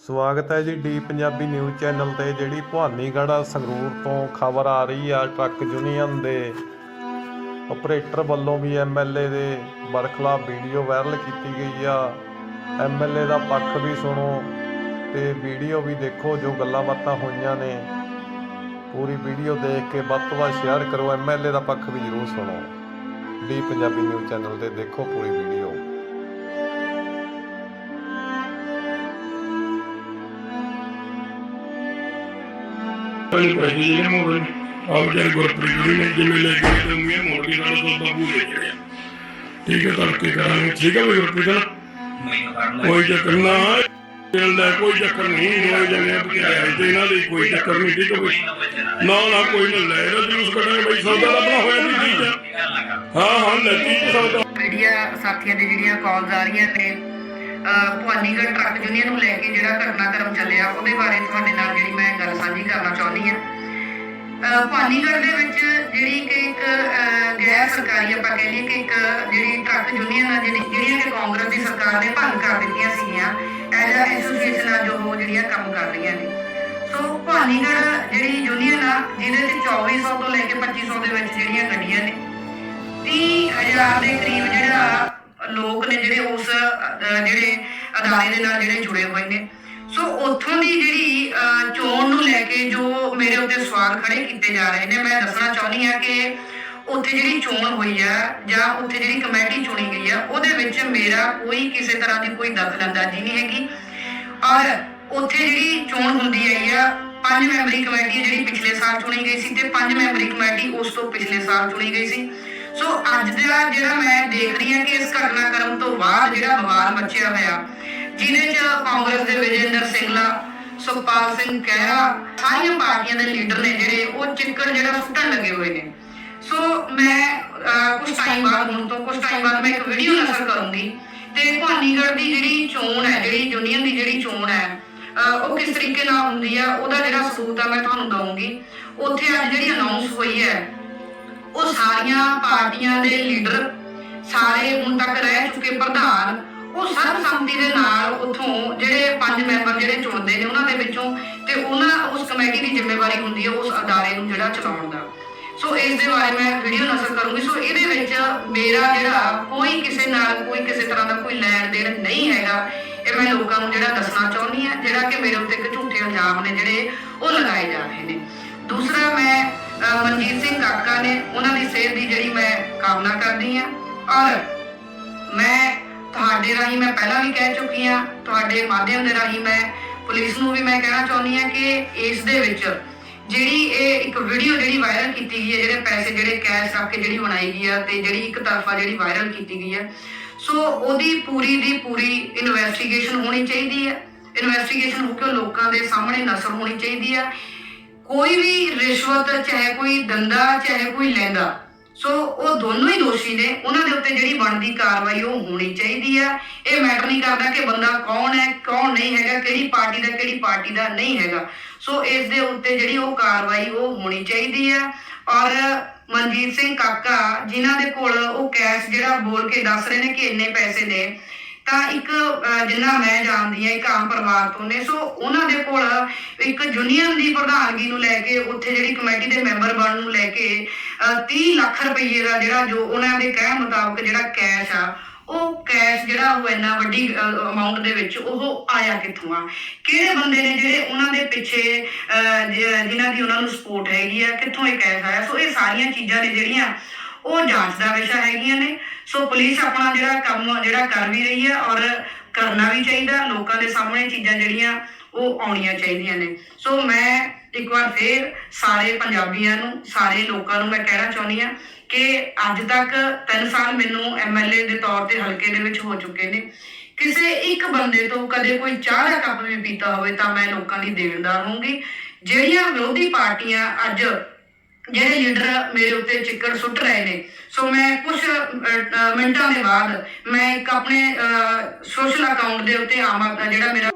ਸਵਾਗਤ ਹੈ ਜੀ ਡੀ ਪੰਜਾਬੀ ਨਿਊਜ਼ ਚੈਨਲ ਤੇ, ਜਿਹੜੀ ਭਵਾਨੀਗੜ੍ਹ ਸੰਗਰੂਰ ਤੋਂ ਖਬਰ ਆ ਰਹੀ ਆ ਟਰੱਕ ਯੂਨੀਅਨ ਦੇ। ਆਪਰੇਟਰ ਵੱਲੋਂ ਵੀ ਐਮਐਲਏ ਦੇ ਬਰਖਲਾਫ ਵੀਡੀਓ ਵਾਇਰਲ ਕੀਤੀ ਗਈ ਆ। ਐਮਐਲਏ ਦਾ ਪੱਖ ਵੀ ਸੁਣੋ ਤੇ ਵੀਡੀਓ ਵੀ ਦੇਖੋ, ਜੋ ਗੱਲਾਂ ਬਾਤਾਂ ਹੋਈਆਂ ਨੇ। ਪੂਰੀ ਵੀਡੀਓ ਦੇਖ ਕੇ ਵੱਧ ਤੋਂ ਵੱਧ ਸ਼ੇਅਰ ਕਰੋ ਐਮਐਲਏ ਦਾ ਪੱਖ ਵੀ ਜ਼ਰੂਰ ਸੁਣੋ। ਡੀ ਪੰਜਾਬੀ ਨਿਊਜ਼ ਚੈਨਲ ਤੇ ਦੇਖੋ ਪੂਰੀ ਵੀਡੀਓ। ਪਹਿਲੇ ਪੈਸੇ ਜਿਹੜੇ ਮੋੜ ਆਪ ਜਿਹੜੇ ਗੁਰਪ੍ਰੀਤ ਜੀ ਨੇ ਜਿਵੇਂ ਲੈ ਕੇ ਤੇ ਮੂਹੇ ਮੋੜ ਕੇ ਨਾਲ ਤੋਂ ਬਾਬੂ ਲੈ ਚੜਿਆ ਠੀਕ ਹੈ ਕਰਕੇ ਕਰਾਂਗੇ। ਠੀਕ ਹੈ ਵੀ ਗੁਰਪ੍ਰੀਤ ਕੋਈ ਚੱਕਰ ਨਾ ਚੱਲਦਾ ਕੋਈ ਚੱਕਰ ਨਹੀਂ ਦੋ ਜਣੇ ਬਕਿਆਏ ਤੇ ਇਹਨਾਂ ਦੀ ਕੋਈ ਚੱਕਰ ਨਹੀਂ, ਠੀਕ ਹੈ ਨਾ ਨਾ, ਕੋਈ ਨਾ ਲੈ ਇਹਦਾ ਜੂਸ ਕੱਢਾਂਗੇ ਬਈ ਸੌਦਾ ਤਾਂ ਹੋਇਆ ਨਹੀਂ ਠੀਕ ਹੈ। ਹਾਂ ਹਾਂ ਲੈਤੀ ਸੌਦਾ। ਮੀਡੀਆ ਸਾਥੀਆਂ ਦੀ ਜਿਹੜੀਆਂ ਕਾਲਸ ਆ ਰਹੀਆਂ ਨੇ ਭਵਾਨੀਗੜ੍ਹ ਟਰੱਕ ਯੂਨੀਅਨ ਨੂੰ ਲੈ ਕੇ ਜਿਹੜਾ ਘਟਨਾਕ੍ਰਮ ਚੱਲਿਆ, ਉਹਦੇ ਬਾਰੇ ਤੁਹਾਡੇ ਨਾਲ ਜਿਹੜੀ ਮੈਂ ਗੱਲ ਸਾਂਝੀ ਕਰਨਾ ਚਾਹੁੰਦੀ ਹਾਂ। ਭਵਾਨੀਗੜ੍ਹ ਦੇ ਵਿੱਚ ਜਿਹੜੀ ਕਿ ਇੱਕ ਗੈਰ ਸਰਕਾਰੀ ਆਪਾਂ ਕਹਿ ਲਈਏ ਕਿ ਇੱਕ ਜਿਹੜੀ ਟਰੱਕ ਯੂਨੀਅਨ ਆ, ਜਿਹੜੀ ਜਿਹੜੀਆਂ ਕਿ ਕਾਂਗਰਸ ਦੀ ਸਰਕਾਰ ਨੇ ਭੰਗ ਕਰ ਦਿੱਤੀਆਂ ਸੀਗੀਆਂ, ਐਜ਼ ਅ ਐਸੋਸੀਏਸ਼ਨ ਆ, ਜੋ ਉਹ ਜਿਹੜੀਆਂ ਕੰਮ ਕਰ ਰਹੀਆਂ ਨੇ। ਸੋ ਭਵਾਨੀਗੜ੍ਹ ਜਿਹੜੀ ਯੂਨੀਅਨ ਆ, ਜਿਹਦੇ ਚ 2400 ਤੋਂ ਲੈ ਕੇ 2500 ਦੇ ਵਿੱਚ ਜਿਹੜੀਆਂ ਗੱਡੀਆਂ ਨੇ 30000 ਦੇ ਕਰੀਬ ਜਿਹੜਾ ਲੋਕ ਨੇ ਜਿਹੜੇ ਉਸ ਜਿਹੜੇ ਅਦਾਰੇ ਦੇ ਨਾਲ ਜਿਹੜੇ ਜੁੜੇ ਹੋਏ ਨੇ। ਸੋ ਉੱਥੋਂ ਦੀ ਜਿਹੜੀ ਚੋਣ ਨੂੰ ਲੈ ਕੇ ਜੋ ਮੇਰੇ ਉੱਤੇ ਸਵਾਲ ਖੜੇ ਕੀਤੇ ਜਾ ਰਹੇ ਨੇ, ਮੈਂ ਦੱਸਣਾ ਚਾਹੁੰਦੀ ਆ ਕਿ ਉੱਥੇ ਜਿਹੜੀ ਚੋਣ ਹੋਈ ਆ ਜਾਂ ਉੱਥੇ ਜਿਹੜੀ ਕਮੇਟੀ ਚੁਣੀ ਗਈ ਆ, ਉਹਦੇ ਵਿੱਚ ਮੇਰਾ ਕੋਈ ਕਿਸੇ ਤਰ੍ਹਾਂ ਦੀ ਕੋਈ ਦਖਲਅੰਦਾਜ਼ੀ ਨਹੀਂ ਹੈਗੀ। ਔਰ ਉੱਥੇ ਜਿਹੜੀ ਚੋਣ ਹੁੰਦੀ ਆਈ ਆ, ਪੰਜ ਮੈਂਬਰੀ ਕਮੇਟੀ ਜਿਹੜੀ ਪਿਛਲੇ ਸਾਲ ਚੁਣੀ ਗਈ ਸੀ ਤੇ ਪੰਜ ਮੈਂਬਰੀ ਕਮੇਟੀ ਉਸ ਤੋਂ ਪਿਛਲੇ ਸਾਲ ਚੁਣੀ ਗਈ ਸੀ। ਸੋ ਅੱਜ ਦਾ ਜਿਹੜਾ ਮੈਂ ਦੇਖ ਰਹੀ ਹਾਂ ਕਿ ਇਸ ਘਟਨਾਕ੍ਰਮ ਤੋਂ ਬਾਅਦ ਜਿਹੜਾ ਵਿਵਾਦ ਮੱਚਿਆ ਹੋਇਆ ਜਿਹਦੇ ਚ ਕਾਂਗਰਸ ਦੇ ਵਿਜੇਂਦਰ ਸਿੰਘਲਾ ਸੁਖਪਾਲ ਸਿੰਘ ਖਹਿਰਾ ਸਾਰੀਆਂ ਪਾਰਟੀਆਂ ਦੇ ਲੀਡਰ ਨੇ ਜਿਹੜੇ ਉਹ ਚਿੱਕੜ ਜਿਹੜਾ ਸੁੱਟਣ ਲੱਗੇ ਹੋਏ ਨੇ। ਸੋ ਮੈਂ ਕੁਝ ਟਾਈਮ ਬਾਅਦ ਹੁਣ ਤੋਂ ਕੁਝ ਟਾਈਮ ਬਾਅਦ ਮੈਂ ਇੱਕ ਵੀਡੀਓ ਨਸ਼ਰ ਕਰੂੰਗੀ। ਤੇ ਭਾਨੀਗੜ੍ਹ ਦੀ ਜਿਹੜੀ ਚੋਣ ਹੈ ਜਿਹੜੀ ਯੂਨੀਅਨ ਦੀ ਜਿਹੜੀ ਚੋਣ ਹੈ ਉਹ ਕਿਸ ਤਰੀਕੇ ਨਾਲ ਹੁੰਦੀ ਆ ਉਹਦਾ ਜਿਹੜਾ ਸਬੂਤ ਆ ਮੈਂ ਤੁਹਾਨੂੰ ਦਵਾਂਗੀ ਉੱਥੇ ਅੱਜ ਜਿਹੜੀ ਅਨਾਉਂਸ ਹੋਈ ਹੈ ਉਹ ਸਾਰੀਆਂ ਪਾਰਟੀਆਂ ਦੇ ਲੀਡਰ ਸਾਰੇ ਹੁਣ ਤੱਕ ਰਹਿ ਚੁੱਕੇ ਪ੍ਰਧਾਨ। ਉਹ ਸਰਬਸੰਮਤੀ ਦੇ ਨਾਲ ਉਥੋਂ ਜਿਹੜੇ ਪੰਜ ਮੈਂਬਰ ਜਿਹੜੇ ਚੁਣਦੇ ਨੇ ਉਹਨਾਂ ਦੇ ਵਿੱਚੋਂ ਤੇ ਉਹਨਾਂ ਉਸ ਕਮੇਟੀ ਦੀ ਜ਼ਿੰਮੇਵਾਰੀ ਹੁੰਦੀ ਹੈ ਉਸ ਅਦਾਰੇ ਨੂੰ ਜਿਹੜਾ ਚਲਾਉਣ ਦਾ। ਸੋ ਇਸ ਦੇ ਬਾਰੇ ਮੈਂ ਵੀਡੀਓ ਨਸ਼ਰ ਕਰੂੰਗੀ। ਸੋ ਇਹਦੇ ਵਿੱਚ ਮੇਰਾ ਜਿਹੜਾ ਕੋਈ ਕਿਸੇ ਨਾਲ ਕੋਈ ਕਿਸੇ ਤਰ੍ਹਾਂ ਦਾ ਕੋਈ ਲੈਣ ਦੇਣ ਨਹੀਂ ਹੈਗਾ। ਇਹ ਮੈਂ ਲੋਕਾਂ ਨੂੰ ਜਿਹੜਾ ਦੱਸਣਾ ਚਾਹੁੰਦੀ ਆ ਜਿਹੜਾ ਕਿ ਮੇਰੇ ਉੱਤੇ ਇੱਕ ਝੂਠੇ ਇਲਜ਼ਾਮ ਨੇ ਜਿਹੜੇ ਉਹ ਲਗਾਏ ਜਾ ਰਹੇ ਨੇ। ਦੂਸਰਾ ਮੈਂ ਮਨਜੀਤ ਸਿੰਘ ਕਾਕਾ ਨੇ ਉਹਨਾਂ ਦੀ ਸਿਹਤ ਦੀ ਜਿਹੜੀ ਮੈਂ ਕਾਮਨਾ ਕਰਦੀ ਹਾਂ। ਔਰ ਮੈਂ ਤੁਹਾਡੇ ਰਾਹੀਂ ਮੈਂ ਪਹਿਲਾਂ ਵੀ ਕਹਿ ਚੁੱਕੀ ਹਾਂ, ਤੁਹਾਡੇ ਮਾਧਿਅਮ ਦੇ ਰਾਹੀਂ ਮੈਂ ਪੁਲਿਸ ਨੂੰ ਵੀ ਮੈਂ ਕਹਿਣਾ ਚਾਹੁੰਦੀ ਹਾਂ ਕਿ ਇਸ ਦੇ ਵਿੱਚ ਜਿਹੜੀ ਇਹ ਇੱਕ ਵੀਡੀਓ ਜਿਹੜੀ ਵਾਇਰਲ ਕੀਤੀ ਗਈ ਹੈ, ਜਿਹੜੇ ਪੈਸੇ ਜਿਹੜੇ ਕੈਸ਼ ਰੱਖ ਕੇ ਜਿਹੜੀ ਬਣਾਈ ਗਈ ਆ ਤੇ ਜਿਹੜੀ ਇੱਕ ਤਰਫਾ ਜਿਹੜੀ ਵਾਇਰਲ ਕੀਤੀ ਗਈ ਹੈ ਸੋ ਉਹਦੀ ਪੂਰੀ ਦੀ ਪੂਰੀ ਇਨਵੈਸਟੀਗੇਸ਼ਨ ਹੋਣੀ ਚਾਹੀਦੀ ਹੈ ਇਨਵੈਸਟੀਗੇਸ਼ਨ ਹੋ ਕੇ ਲੋਕਾਂ ਦੇ ਸਾਹਮਣੇ ਨਸਰ ਹੋਣੀ ਚਾਹੀਦੀ ਹੈ ਕੋਈ ਵੀ ਰਿਸ਼ਵਤ, ਚਾਹੇ ਕੋਈ ਦੰਦਾ, ਚਾਹੇ ਕੋਈ ਲੈਂਦਾ। ਸੋ ਉਹ ਦੋਨੋਂ ਹੀ ਦੋਸ਼ੀ ਨੇ। ਉਹਨਾਂ ਦੇ ਉੱਤੇ ਜਿਹੜੀ ਬਣਦੀ ਕਾਰਵਾਈ, ਉਹ ਹੋਣੀ ਚਾਹੀਦੀ ਆ। ਇਹ ਮੈਟਰ ਨਹੀਂ ਕਰਦਾ ਕਿ ਬੰਦਾ ਕੌਣ ਹੈ, ਕੌਣ ਨਹੀਂ ਹੈਗਾ, ਕਿਹੜੀ ਪਾਰਟੀ ਦਾ, ਕਿਹੜੀ ਪਾਰਟੀ ਦਾ ਨਹੀਂ ਹੈਗਾ। ਸੋ ਇਸ ਦੇ ਉੱਤੇ ਜਿਹੜੀ ਉਹ ਕਾਰਵਾਈ, ਉਹ ਹੋਣੀ ਚਾਹੀਦੀ ਆ। ਔਰ ਮਨਜੀਤ ਸਿੰਘ ਕਾਕਾ, ਜਿਨ੍ਹਾਂ ਦੇ ਕੋਲ ਉਹ ਕੈਸ਼ ਜਿਹੜਾ ਬੋਲ ਕੇ ਦੱਸ ਰਹੇ ਨੇ ਕਿ ਇੰਨੇ ਪੈਸੇ ਨੇ ਤਾਂ ਇੱਕ ਜਿੰਨਾ ਮੈਂ ਜਾਣਦੀ ਹਾਂ ਇੱਕ ਆਮ ਪਰਿਵਾਰ ਤੋਂ ਨੇ ਸੋ ਉਹਨਾਂ ਦੇ ਕੋਲ ਇੱਕ ਯੂਨੀਅਨ ਦੀ ਪ੍ਰਧਾਨਗੀ ਨੂੰ ਲੈ ਕੇ ਉੱਥੇ ਜਿਹੜੀ ਕਮੇਟੀ ਦੇ ਮੈਂਬਰ ਬਣਨ ਨੂੰ ਲੈ ਕੇ 30 ਲੱਖ ਰੁਪਏ ਦਾ ਜਿਹੜਾ ਜੋ ਉਹਨਾਂ ਦੇ ਕਹਿਣ ਮੁਤਾਬਕ ਜਿਹੜਾ ਕੈਸ਼ ਆ ਉਹ ਕੈਸ਼ ਜਿਹੜਾ ਉਹ ਇੰਨਾ ਵੱਡੀ ਅਮਾਉਂਟ ਦੇ ਵਿੱਚ ਉਹ ਆਇਆ ਕਿੱਥੋਂ ਆ? ਕਿਹੜੇ ਬੰਦੇ ਨੇ ਜਿਹੜੇ ਉਹਨਾਂ ਦੇ ਪਿੱਛੇ ਅਹ, ਜਿਨ੍ਹਾਂ ਦੀ ਉਹਨਾਂ ਨੂੰ ਸਪੋਰਟ ਹੈਗੀ ਆ ਕਿੱਥੋਂ ਇਹ ਕੈਸ਼ ਆਇਆ? ਸੋ ਇਹ ਸਾਰੀਆਂ ਚੀਜ਼ਾਂ ਨੇ ਜਿਹੜੀਆਂ ਉਹ ਜਾਂਚ ਦਾ ਵਿਸ਼ਾ ਹੈਗੀਆਂ ਨੇ। ਸੋ ਪੁਲਿਸ ਆਪਣਾ ਜਿਹੜਾ ਕੰਮ, ਜਿਹੜਾ ਕਰ ਵੀ ਰਹੀ ਹੈ ਔਰ ਕਰਨਾ ਵੀ ਚਾਹੀਦਾ। ਲੋਕਾਂ ਦੇ ਸਾਹਮਣੇ ਚੀਜ਼ਾਂ ਜਿਹੜੀਆਂ ਉਹ ਆਉਣੀਆਂ ਚਾਹੀਦੀਆਂ ਨੇ। ਸੋ ਮੈਂ ਇੱਕ ਵਾਰ ਫੇਰ ਸਾਰੇ ਪੰਜਾਬੀਆਂ ਨੂੰ, ਸਾਰੇ ਲੋਕਾਂ ਨੂੰ ਮੈਂ ਕਹਿਣਾ ਚਾਹੁੰਦੀ ਹਾਂ ਕਿ ਅੱਜ ਤੱਕ 3 ਸਾਲ ਮੈਨੂੰ ਐਮਐਲਏ ਦੇ ਤੌਰ ਤੇ ਹਲਕੇ ਦੇ ਵਿੱਚ ਹੋ ਚੁੱਕੇ ਨੇ। ਕਿਸੇ ਇੱਕ ਬੰਦੇ ਤੋਂ ਕਦੇ ਕੋਈ ਚਾਹ ਦਾ ਕੱਪ ਵੀ ਪੀਤਾ ਹੋਵੇ ਤਾਂ ਮੈਂ ਲੋਕਾਂ ਦੀ ਦੇਣਦਾਰ ਹੋਊਂਗੀ। ਜਿਹੜੀਆਂ ਵਿਰੋਧੀ ਪਾਰਟੀਆਂ ਅੱਜ ਜਿਹੜੇ ਲੀਡਰ ਮੇਰੇ ਉੱਤੇ ਚਿੱਕੜ ਸੁੱਟ ਰਹੇ ਨੇ। ਸੋ ਮੈਂ ਕੁਝ ਮਿੰਟਾਂ ਦੇ ਬਾਅਦ ਮੈਂ ਇੱਕ ਆਪਣੇ ਸੋਸ਼ਲ ਅਕਾਊਂਟ ਦੇ ਉੱਤੇ ਆਮ ਜਿਹੜਾ ਮੇਰਾ